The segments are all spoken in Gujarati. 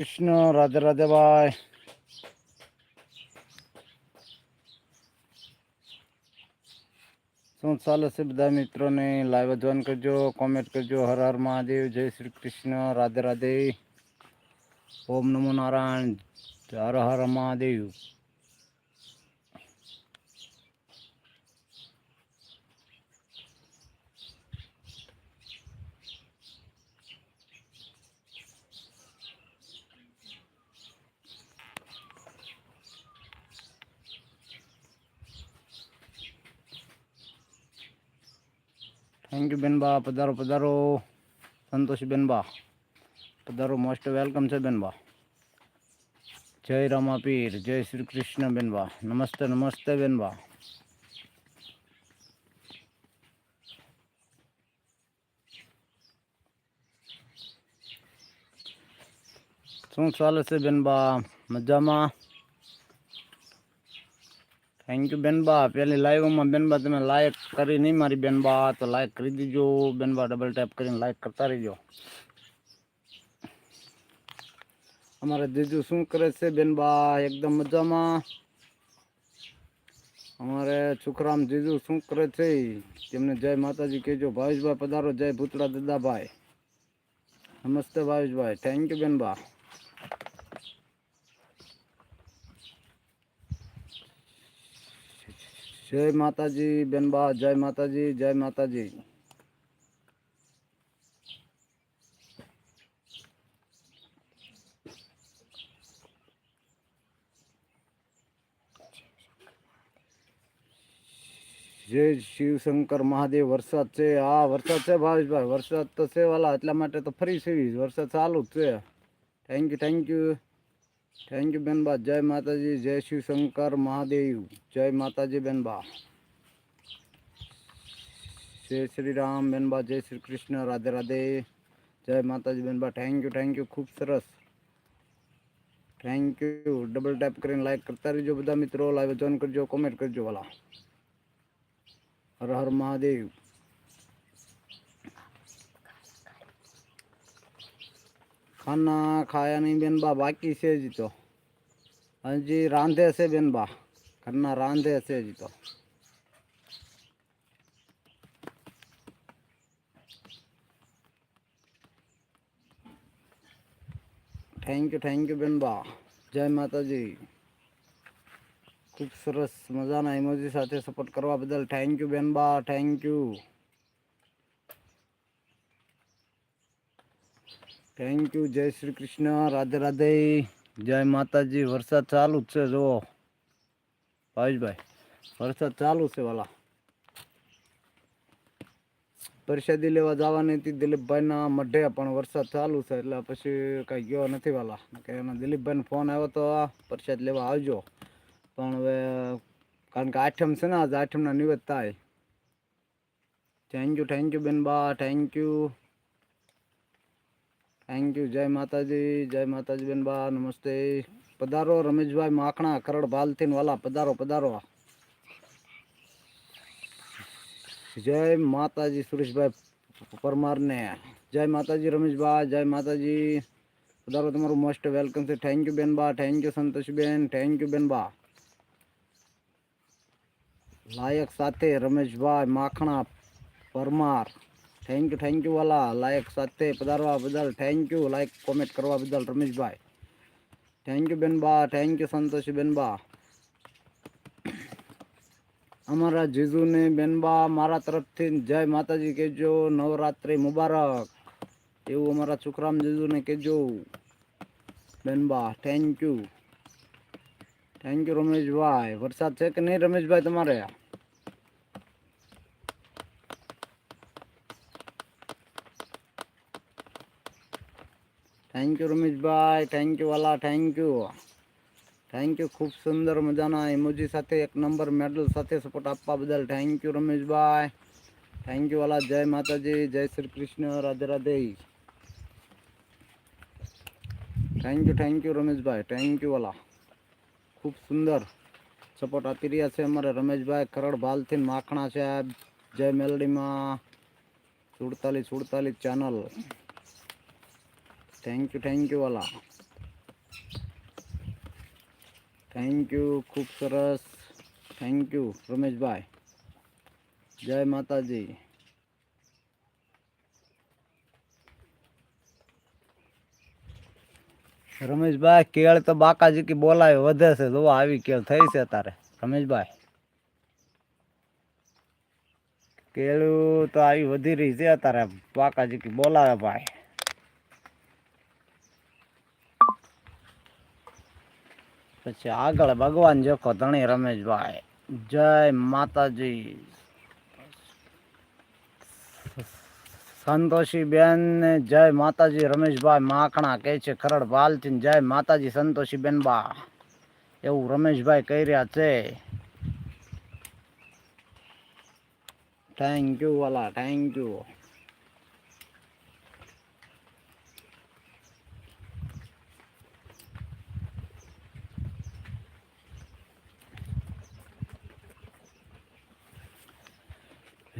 કૃષ્ણ રાધે રાધે ભાઈ શું ચાલે છે બધા મિત્રોને લાઈવ જોઈન કરજો કોમેન્ટ કરજો હર હર મહાદેવ જય શ્રી કૃષ્ણ રાધે રાધે ઓમ નમો નારાયણ હર હર મહાદેવ થેન્ક યુ બેનબા પધારો પધારો સંતોષી બેનબા પધારો મોસ્ટ વેલકમ છે બેનબા જય રામાપીર જય શ્રી કૃષ્ણ બેનબા નમસ્તે નમસ્તે બેનબા શું ચાલે છે બેનબા મજામાં થેન્ક યુ બેનબા પેલી લાઈવમાં બેનબા તમે લાઈક કરી નહીં મારી બેનબા તો લાઈક કરી દીજો. બેનબા ડબલ ટેપ કરીને લાઈક કરતા રહીજો. અમારે જીજુ શું કરે છે બેનબા એકદમ મજામાં. અમારે છુખરામ જીજુ શું કરે છે? તેમને જય માતાજી કહેજો. ભાવેશભાઈ પધારો. જય ભૂતળા દાદાભાઈ. નમસ્તે ભાવેશભાઈ. થેન્ક યુ બેનબા જય માતાજી બેનબા જય માતાજી જય માતાજી જય શિવશંકર મહાદેવ વરસાદ છે હા વરસાદ છે ભાવેશભાઈ વરસાદ તો છે વાલા એટલા માટે તો ફરી સીવી વરસાદ ચાલુ જ છે thank you thank you thank you બેનબા જય માતાજી જય શિવશંકર મહાદેવ જય માતાજી બેનબા જય શ્રી રામ બેનબા જય શ્રી કૃષ્ણ રાધે રાધે જય માતાજી બેનબા થેન્ક યુ થેન્ક યુ ખૂબ સરસ થેન્ક યુ ડબલ ટેપ કરીને લાઈક કરતા રહેજો બધા મિત્રો લાઈવ જોઈન કરજો કોમેન્ટ કરજો વાલા હર હર મહાદેવ ખાના ખાયા નહીં બેનબા બાકી છે હજી તો હજી રાંધે છે બેનબા ઘરના રાંધે છે હજી તો થેન્ક યુ થેન્ક યુ બેનબા જય માતાજી ખૂબ સરસ મજાના ઇમોજી સાથે સપોર્ટ કરવા બદલ થેન્ક યુ બેનબા થેન્ક યુ થેન્ક યુ જય શ્રી કૃષ્ણ રાધે રાધે જય માતાજી વરસાદ ચાલુ જ છે, જુઓ. ભાવેશભાઈ, વરસાદ ચાલુ છે, વાલા. પ્રસાદી લેવા જવાની હતી દિલીપભાઈના મઢે, પણ વરસાદ ચાલુ છે, એટલે પછી કાંઈ ગયો નથી, વાલા. કે એના દિલીપભાઈનો ફોન આવ્યો તો પરસાદ લેવા આવજો. પણ હવે, કારણ કે આઠમ છે ને, આજે આઠમના નિવેદ થાય. થેન્ક યુ થેન્ક યુ બેનબા થેન્ક યુ થેન્ક યુ જય માતાજી જય માતાજી બેનબા નમસ્તે પધારો રમેશભાઈ માખણા કરડ ભાલથી વાલા પધારો પધારો જય માતાજી સુરેશભાઈ પરમારને જય માતાજી રમેશભાઈ જય માતાજી પધારો તમારું મોસ્ટ વેલકમ છે thank you બેનબા thank you Santoshben thank you બેનબા like સાથે Rameshbhai Makhana Parmar thank you thank you વાલા લાયક સાથે પધારવા બદલ થેન્ક યુ લાઈક કોમેન્ટ કરવા બદલ રમેશભાઈ થેન્ક યુ બેનબા થેન્ક યુ સંતોષી બેનબા અમારા જીજુને બેનબા મારા તરફથી જય માતાજી કહેજો નવરાત્રિ મુબારક એવું અમારા છુકરામ જીજુને કહેજો બેનબા thank you thank you Rameshbhai વરસાદ છે કે નહીં રમેશભાઈ તમારે thank you Rameshbhai thank you વાલા થેન્ક યુ થેન્ક યુ ખૂબ સુંદર મજાના ઇમોજી સાથે એક નંબર મેડલ સાથે સપોર્ટ આપવા બદલ thank you Rameshbhai thank you વાલા જય માતાજી જય Shri Krishna Radhe Radhe thank you thank you Rameshbhai thank you વાલા ખૂબ સુંદર સપોર્ટ આપી રહ્યા છે અમારે રમેશભાઈ કરડ ભાલથી માખણા સાહેબ જય મેલડીમાં સુડતાલીસ સુડતાલીસ channel thank you thank you વાલા થેન્ક યુ ખૂબ સરસ થેન્ક યુ રમેશભાઈ જય માતાજી રમેશભાઈ કેળ તો બાકાજી કે બોલાવે વધે છે. જો આવી કેળ થઈ છે તારે. રમેશભાઈ કેળું તો આવી વધી રહી છે અત્યારે. બાકાજી કે બોલાવે ભાઈ. પછી આગળ ભગવાન જોખો ધણી રમેશભાઈ જય માતાજી. સંતોષી બેન ને જય માતાજી રમેશભાઈ માખણા કહે છે ખરડ ભાલથી જય માતાજી સંતોષી બેન બા. એવું રમેશભાઈ કહી રહ્યા છે. થેન્ક યુ વાલા થેન્ક યુ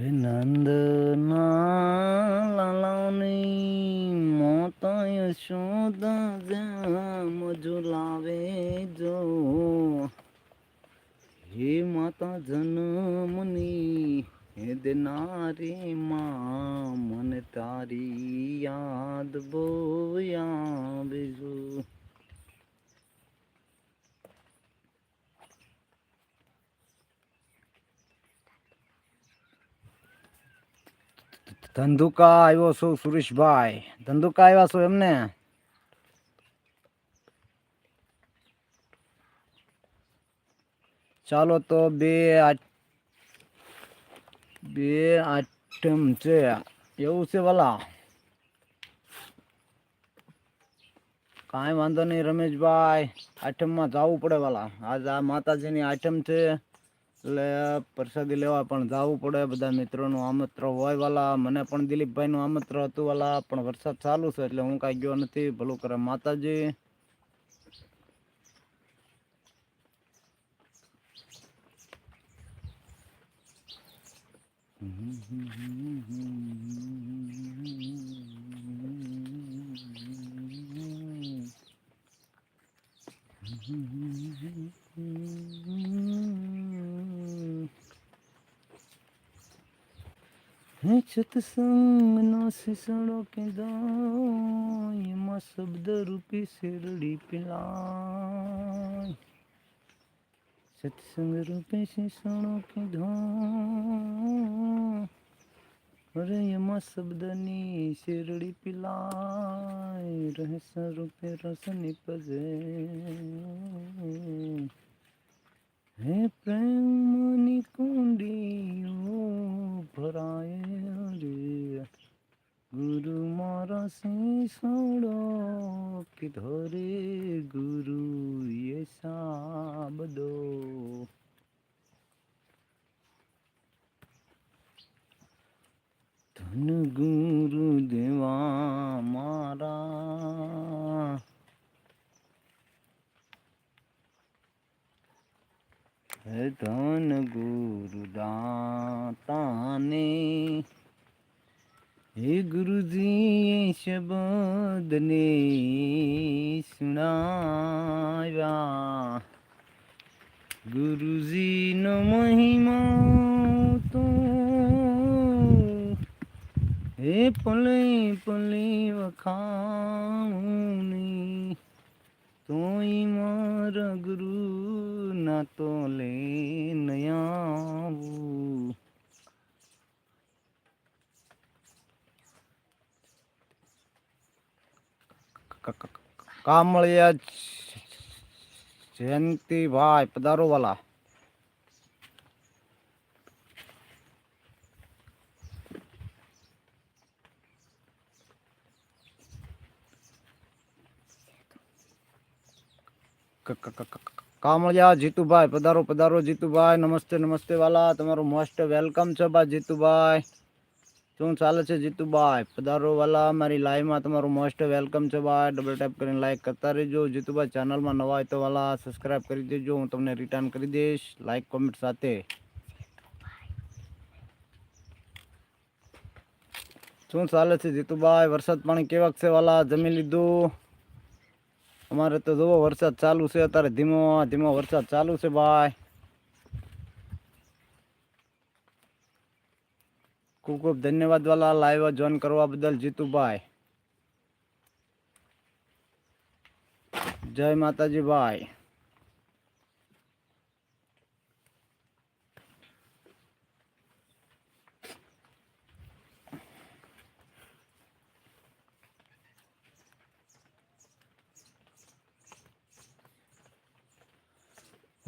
હે નંદના લાલાની મોતા યશોદા મજો લાવે જો. હે માતા જન્મની, હે દેનારી માં, મને તારી યાદ બો આવે જો ધંધુકા આવ્યો છું સુરેશભાઈ. ધંધુકા આવ્યા છો એમને? ચાલો તો બે બે આઠમ છે. એવું છે વાલા. કાંઈ વાંધો નહીં રમેશભાઈ. આઠમમાં જવું પડે વાલા. આજ આ માતાજીની આઠમ છે. એટલે પ્રસાદી લેવા પણ જવું પડે. બધા મિત્રોનું આમંત્ર હોય વાલા, મને પણ દિલીપભાઈનું આમંત્ર હતું વાલા, પણ વરસાદ ચાલુ છે એટલે હું કાંઈ ગયો નથી. ભલું કરે માતાજી. હે સત્સંગનો શીસડો કે એમાં શબ્દ રૂપી શેરડી પીલાય, સત્સંગ રૂપે શીસડો કીધો અરે એમાં શબ્દની શેરડી પીલાય, રહસ્ય રૂપે રસની નીપજે. હે પ્રેમની કુંડીઓ ભરાય રે ગુરુ મારા શીસડો કીધો રે ગુરુ એ સાબદો ધન ગુરુ દેવા મારા ધન ગુરુદાતાને હે ગુરુજી શબ્દને સુણાવ્યા. ગુરુજીનો મહિમા તો હે પલે પલે વખાણી માર ગુરુ ના તો લે નયાવું કામળિયા જયંતિભાઈ પધારો વાલા ક- ક- ક- ક- કામળિયા, જીતુભાઈ, પધારો પધારો, જીતુભાઈ. નમસ્તે નમસ્તે, વાલા. તમારું મોસ્ટ વેલકમ છે, બા, જીતુભાઈ. શું ચાલે છે, જીતુભાઈ? પધારો, વાલા. મારી લાઈવમાં તમારું મોસ્ટ વેલકમ છે ભાઈ ડબલ ટેપ કરીને લાઈક કરતા રહેજો. જીતુભાઈ ચેનલમાં નવા હોય તો, વાલા સબસ્ક્રાઈબ કરી દેજો. હું તમને રિટર્ન કરી દઈશ. લાઈક કોમેન્ટ સાથે. શું ચાલે છે, જીતુભાઈ? વરસાદ પાણી કેવાક છે, વાલા? જમી લીધું? અમારે તો જુઓ વરસાદ ચાલુ છે, અત્યારે ધીમો ધીમો વરસાદ ચાલુ છે ભાઈ. ખૂબ ખૂબ ધન્યવાદ વાલા, લાઈવ જોઈન કરવા બદલ જીતુભાઈ. જય માતાજી ભાઈ.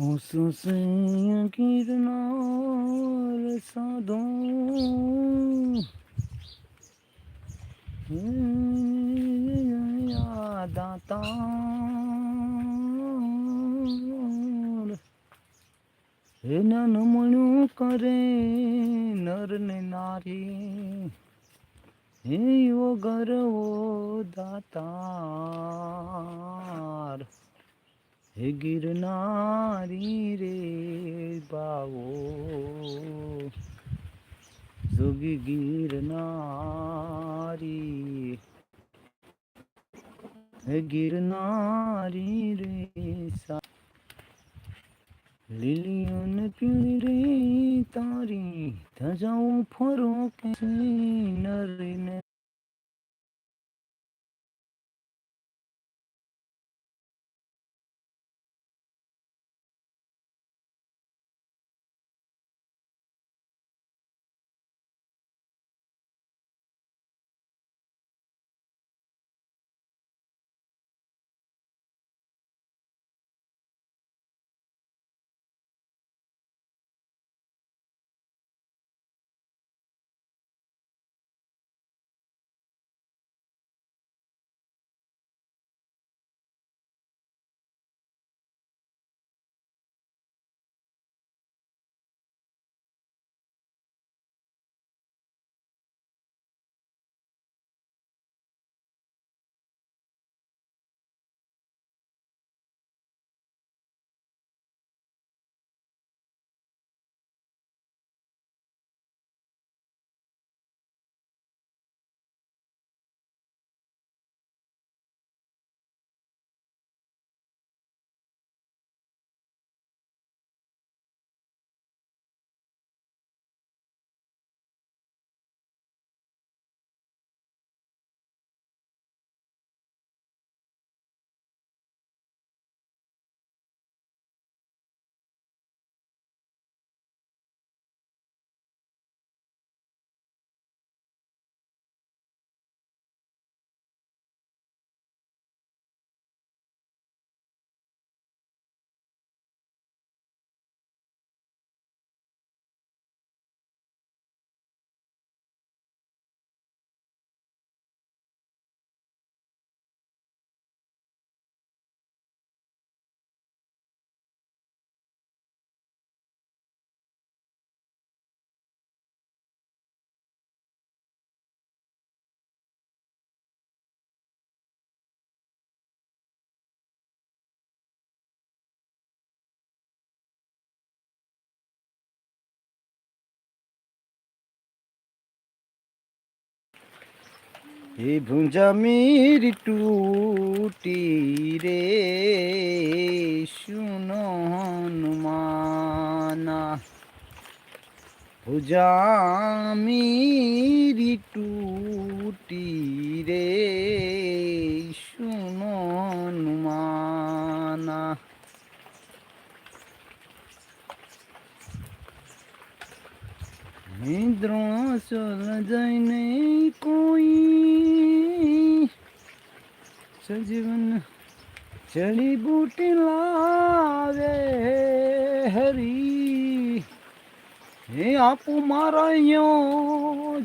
ઓસો સે કિરનાર સાધો દાતા હે નમણું કરે નર ને નારી હે ગરવો દાતાર. હે ગિરનારી રે બાવો. જોગી ગિરનારી હે ગિરનારી રે સા. લીલીઓન પીળી રે તારી ધજાઓ ફરો કે નરીને. এ ভুঞ্জামির টুটি রে, শুনো হনুমানা। ভুজামির টুটি রে, শুনো হনুমানা। নিদ্র চল যাই নেই কোই સજીવન જડી બૂટી લાવે હરી. હે આપું મારા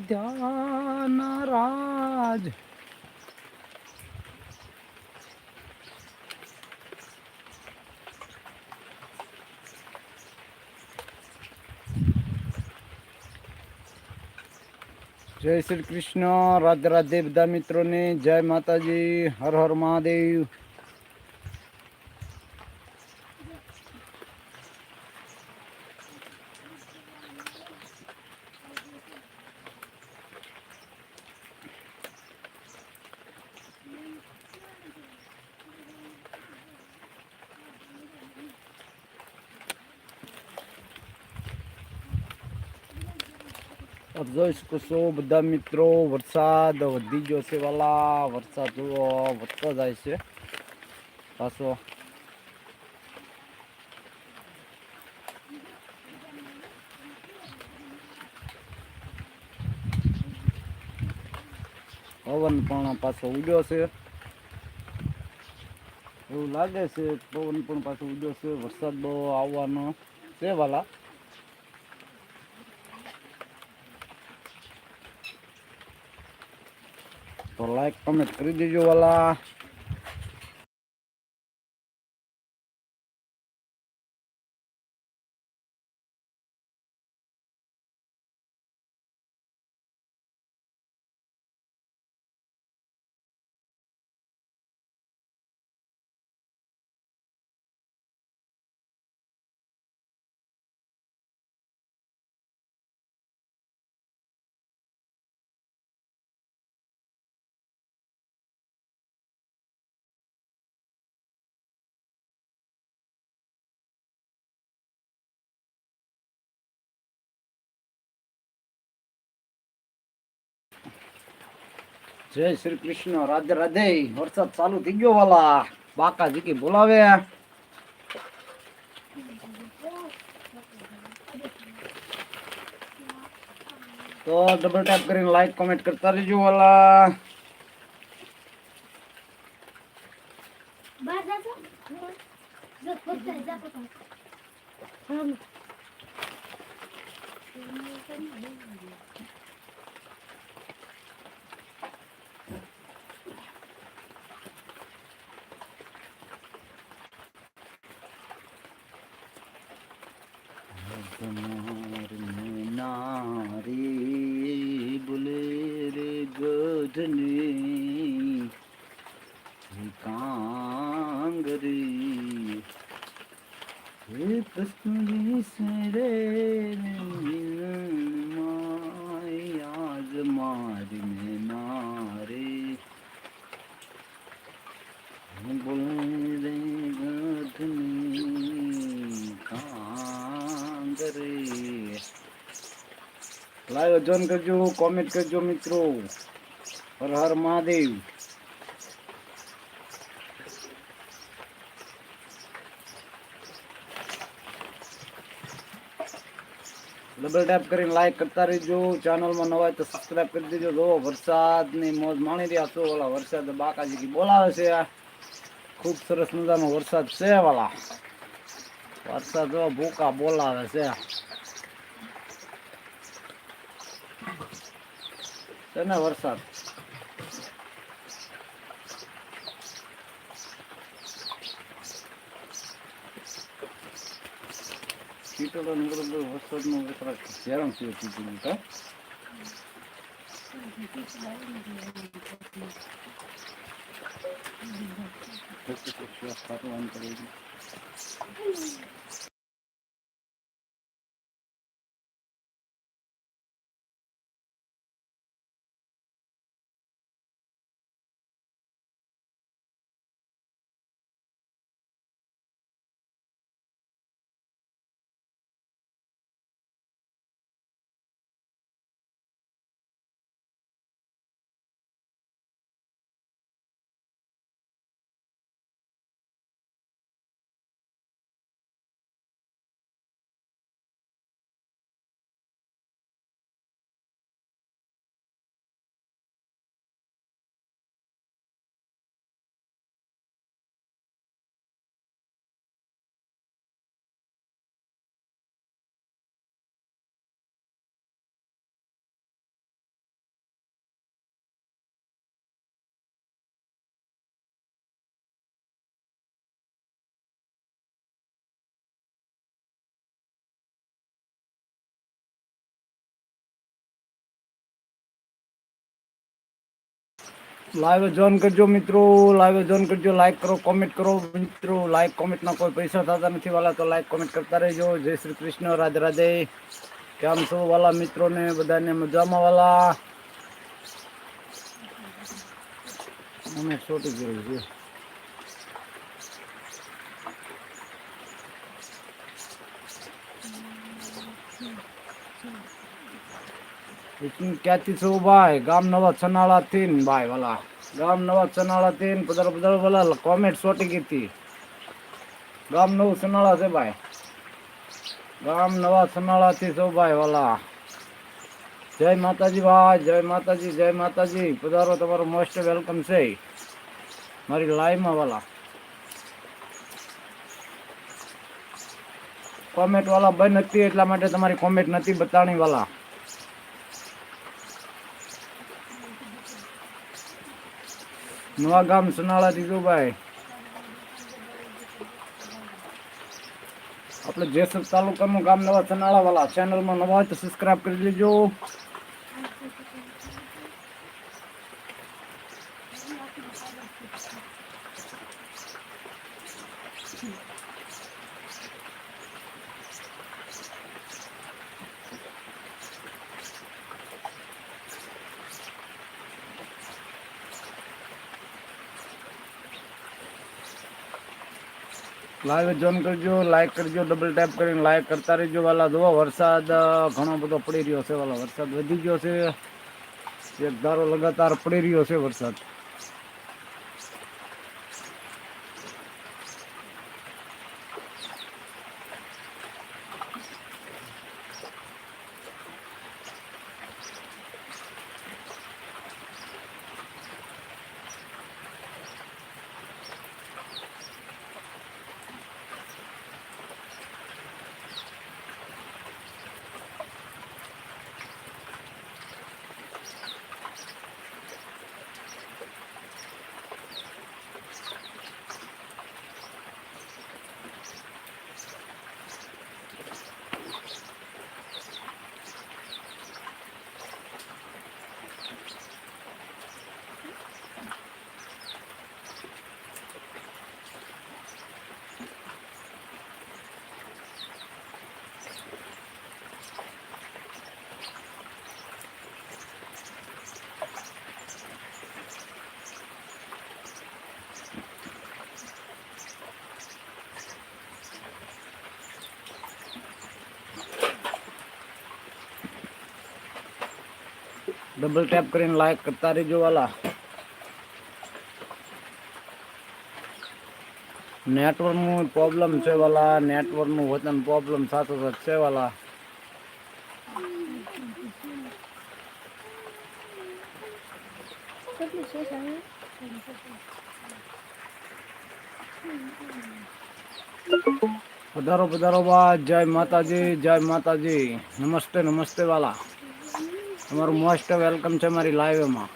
ધ્યાન રાજ. જય શ્રી કૃષ્ણ. રાધે રાધે બધા મિત્રોને જય માતાજી. હર હર મહાદેવ આપ જોઈ શકો છો બધા મિત્રો વરસાદ વધી ગયો છે વાલા વરસાદ જુઓ વધતો જાય છે પાછો પવન પણ પાછો ઉડ્યો છે એવું લાગે છે પવન પણ પાછો ઉડ્યો છે વરસાદ બહુ આવવાનો છે વાલા તો લાઈક કમેન્ટ કરી દેજો વાલા. જય શ્રી કૃષ્ણ. રાધે રાધે. વરસાદ ચાલુ થઈ ગયો વાલા. બાકા જીકી બોલાવે. તો ડબલ ટેપ કરીને લાઈક કોમેન્ટ કરતા રહેજો વાલા. બહાર જાશો? જો ખોદતા જા પપ્પા. હા. નારી બોલે રે ગઢની કાંગરી હે કૃષ્ણ સરે આજ મારી નારે બોલે રે ગઢની કાંગરી લાઈવ જોઈન કરજો કોમેન્ટ કરજો મિત્રો હર હર મહાદેવ ડબલ ટેપ કરીને લાઈક કરતા રહેજો ચેનલમાં નવા હોય તો સબસ્ક્રાઇબ કરી દેજો જો વરસાદની મોજ માણી રહ્યા છો ઓલા વરસાદ બાકાજી બોલાવે છે ખૂબ સરસ મજાનો વરસાદ છે વાલા વરસાદ જો ભૂકા બોલાવે છે છે ને વરસાદ કીટોડો નીકળો વરસાદનો જરાક હેરાન થયું કીધું તો શ્વાસ કાઢવાનું લાઈવ જોઈન કરજો મિત્રો. લાઈવ જોઈન કરજો. લાઈક કરો કોમેન્ટ કરો. મિત્રો લાઈક કોમેન્ટના કોઈ પૈસા થતા નથી વાલા, તો લાઈક કોમેન્ટ કરતા રહેજો. જય શ્રી કૃષ્ણ. રાધે રાધે. કેમ છો વાલા મિત્રોને? બધાને મજામાં વાલા? અમે છોટી ગયું છે. ક્યાંથી છો ભાઈ? ગામ નવા ચનાળા થી ભાઈ વાલા. ગામ નવા ચનાળા થી ને પધારો પધારો વાલા કોમેન્ટ સોટી ગઈ હતી ગામ નવું સનાળા છે ભાઈ. ગામ નવા ચનાળા થી છો ભાઈ વાલા. જય માતાજી ભાઈ, જય માતાજી જય માતાજી. પધારો, તમારો મોસ્ટ વેલકમ છે. મારી લાઈવમાં વાલા. કોમેન્ટ વાલા બંધ નથી એટલા માટે તમારી કોમેન્ટ નથી બતાણી વાલા. નવા ગામ સનાળા ભાઈ આપણે જેસર તાલુકાનું ગામ નવા સનાળા વાલા ચેનલમાં નવા હોય તો સબસ્ક્રાઇબ કરી લેજો. લાઈવ જોઈન કરજો લાઈક કરજો ડબલ ટેપ કરીને લાઈક કરતા રહેજો. વાલા જુઓ વરસાદ ઘણો બધો પડી રહ્યો છે, વાલા વરસાદ વધી ગયો છે. એક ધારો લગાતાર પડી રહ્યો છે વરસાદ. ડબલ ટેપ કરીને લાઈક કરતા રહેજો, વાલા. નેટવર્કનું પ્રોબ્લેમ છે, વાલા. નેટવર્કનું વતન પ્રોબ્લેમ સાથે સાથે છે, વાલા. પધારો પધારો બા જય માતાજી જય માતાજી. નમસ્તે નમસ્તે, વાલા. તમારું મોસ્ટ વેલકમ છે મારી લાઈવમાં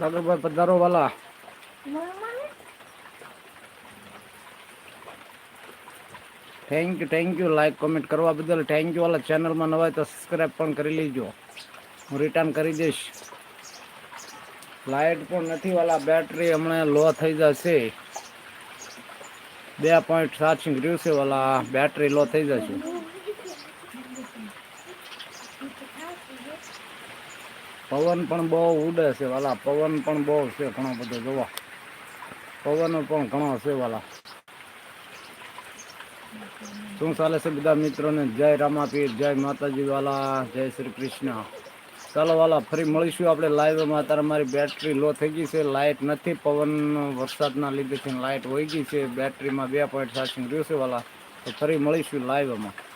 સાગરભાઈ પધારો વાલા. Thank you thank you like comment કરવા બદલ થેન્ક યુ વાલા ચેનલમાં નવા તો સબસ્ક્રાઈબ પણ કરી લેજો. હું રિટર્ન કરી દઈશ. લાઇટ પણ નથી વાલા બેટરી હમણાં લો થઈ જશે. બે પોઈન્ટ સાત રહ્યું છે વાલા બેટરી લો થઈ જશે. પવન પણ બહુ ઉડે છે વાલા. પવન પણ બહુ છે ઘણો બધો, જોવા. પવન પણ ઘણો છે વાલા. શું ચાલે છે બધા મિત્રોને? જય રામાપીર, જય માતાજી વાલા, જય શ્રી કૃષ્ણ. ચાલો વાલા, ફરી મળીશું આપણે લાઈવમાં અત્યારે મારી બેટરી લો થઈ ગઈ છે લાઇટ નથી. પવન વરસાદના લીધે છે લાઇટ વહી ગઈ છે. બેટરીમાં બે પોઈન્ટ સાચી રહ્યું છે વાલા. તો ફરી મળીશું લાઈવમાં